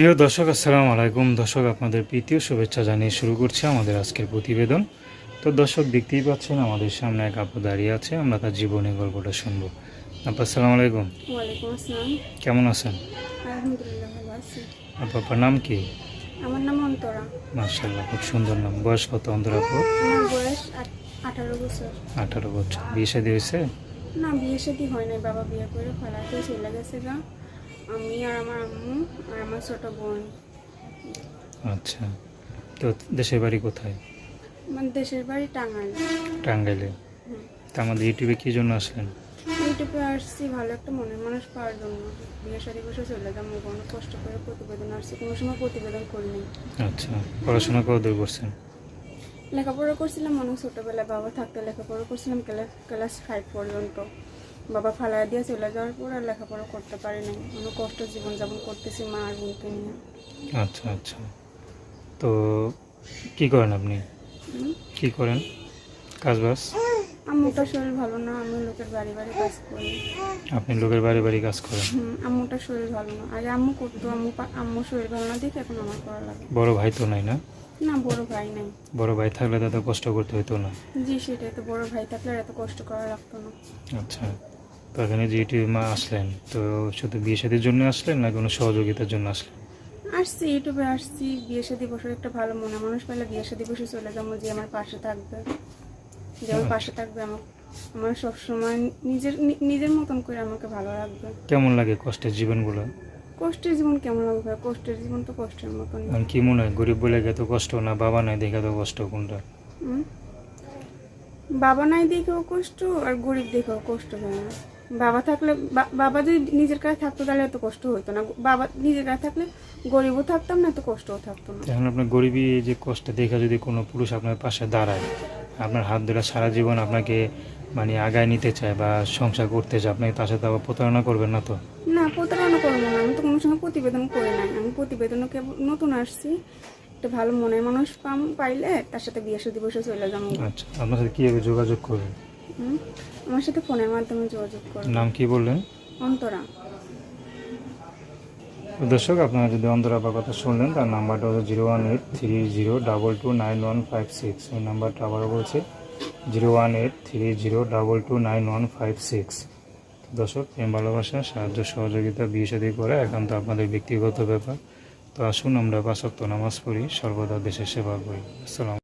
প্রিয় দর্শক আসসালামু আলাইকুম। দর্শক আপনাদের প্রীতীয় শুভেচ্ছা জানিয়ে শুরু করছি আমাদের আজকের প্রতিবেদন। তো দর্শক দেখতেই পাচ্ছেন আমাদের সামনে এক আপু দাঁড়িয়ে আছে আমরা তার জীবনের গল্পটা শুনব। আপু আসসালামু আলাইকুম। কেমন আছেন? আপু আপনার নাম কি? আমার নাম অন্তরা। মার্শাল্লাহ খুব সুন্দর নাম। বয়স কত অন্তর আপু? বয়স আঠারো বছর। আঠারো বছর। বিয়ে শাদী হয়েছে? না বিয়ে সাথে হয় নাই বাবা বিয়ে করে ফেলাতে চলে গেছে গা। আমি আর আমার আম্মু আর আমার ছোট বোন। আচ্ছা। তো দেশের বাড়ি কোথায়? আমার দেশের বাড়ি টাঙ্গাইল। টাঙ্গাইলে। তা আমাদের ইউটিউবে কী জন্য আসলেন? ইউটিউবে আসছি ভালো একটা মনের মানুষ পাওয়ার জন্য। বিয়ে সাথে বসে চলে যাব কোনো কষ্ট করে প্রতিবেদন আসছি কোনো সময় প্রতিবেদন করিনি আচ্ছা। পড়াশোনা কত দূর করছেন? লেখাপড়া করছিলাম অনেক ছোটোবেলায় বাবা থাকতে লেখাপড়া করছিলাম ক্লাস ক্লাস ফাইভ পর্যন্ত। বাবা ফালায় দিয়ে চলে যাওয়ার পর আর লেখাপড়া করতে পারি নাই। অনেক কষ্ট জীবনযাপন করতেছি মা আর বোনকে নিয়ে। আচ্ছা আচ্ছা। তো কি করেন আপনি। কি করেন? কাজ বাস আম্মুটার শরীর ভালো না আমি লোকের বাড়ি বাড়ি কাজ করি। আপনি লোকের বাড়ি বাড়ি কাজ করেন? আম্মুটার শরীর ভালো না। আগে আম্মু করতো আম্মু আম্মুর শরীর ভালো না দেখে এখন আমার করা লাগে। বড় ভাই তো নাই না? না বড় ভাই নাই। বড় ভাই থাকলে তো এত কষ্ট করতে হতো না। জি সেটাই তো বড় ভাই থাকলে এত কষ্ট করা লাগতো না। আচ্ছা। তো এখানে যে ইউটিউবে মা আসলেন তো শুধু বিয়ে সাথীর জন্য আসলেন না কোনো সহযোগিতার জন্য আসলেন? আসছি ইউটিউবে আসছি বিয়ে শাদী বসে একটা ভালো মনে মানুষ পেলে বিয়ে শাদী বসে চলে যাব যে আমার পাশে থাকবে যে আমার পাশে থাকবে আমার আমার সবসময় নিজের নিজের মতন করে আমাকে ভালো রাখবে। কেমন লাগে কষ্টের জীবনগুলো? কষ্টের জীবন কেমন লাগবে? কষ্টের জীবন তো কষ্টের মতন কি মনে হয় গরিব বলে এত কষ্ট না বাবা নাই দেখে তো কষ্ট কোনটা? বাবা নাই দেখেও কষ্ট আর গরিব দেখেও কষ্ট হয় না। বাবা থাকলে বাবা যদি নিজের কাছে থাকতো তাহলে এত কষ্ট হতো না। বাবা নিজের কাছে থাকলে গরিবও থাকতাম না এত কষ্টও থাকতো না। এখন আপনার গরিবী এই যে কষ্ট দেখে যদি কোনো পুরুষ আপনার পাশে দাঁড়ায় আপনার হাত ধরে সারা জীবন আপনাকে মানে আগায় নিতে চায় বা সংসার করতে চায় আপনাকে তার সাথে আবার প্রতারণা করবেন না তো? না প্রতারণা করব না। আমি তো কোনো সময় প্রতিবেদন করি নাই। আমি প্রতিবেদনও কেবল নতুন আসছি। একটা ভালো মনের মানুষ পাম পাইলে তার সাথে বিয়ে সাথে বসে চলে যাব। আচ্ছা আপনার সাথে কীভাবে যোগাযোগ করবেন? আমার সাথে ফোনের মাধ্যমে যোগাযোগ করব নাম কি বললেন? অন্তরা। দর্শক আপনারা যদি অন্তরা বা কথা শুনলেন তার নাম্বারটা হচ্ছে zero one eight three zero double two nine one five six ওই নাম্বারটা আবারও বলছে zero one eight three zero double two nine one five six দর্শক প্রেম ভালোবাসা সাহায্য সহযোগিতা বিয়ে সাদী করে একান্ত আপনাদের ব্যক্তিগত ব্যাপার। তো আসুন আমরা পাঁচক্ত নামাজ পড়ি সর্বদা দেশের সেবা করি। আসসালাম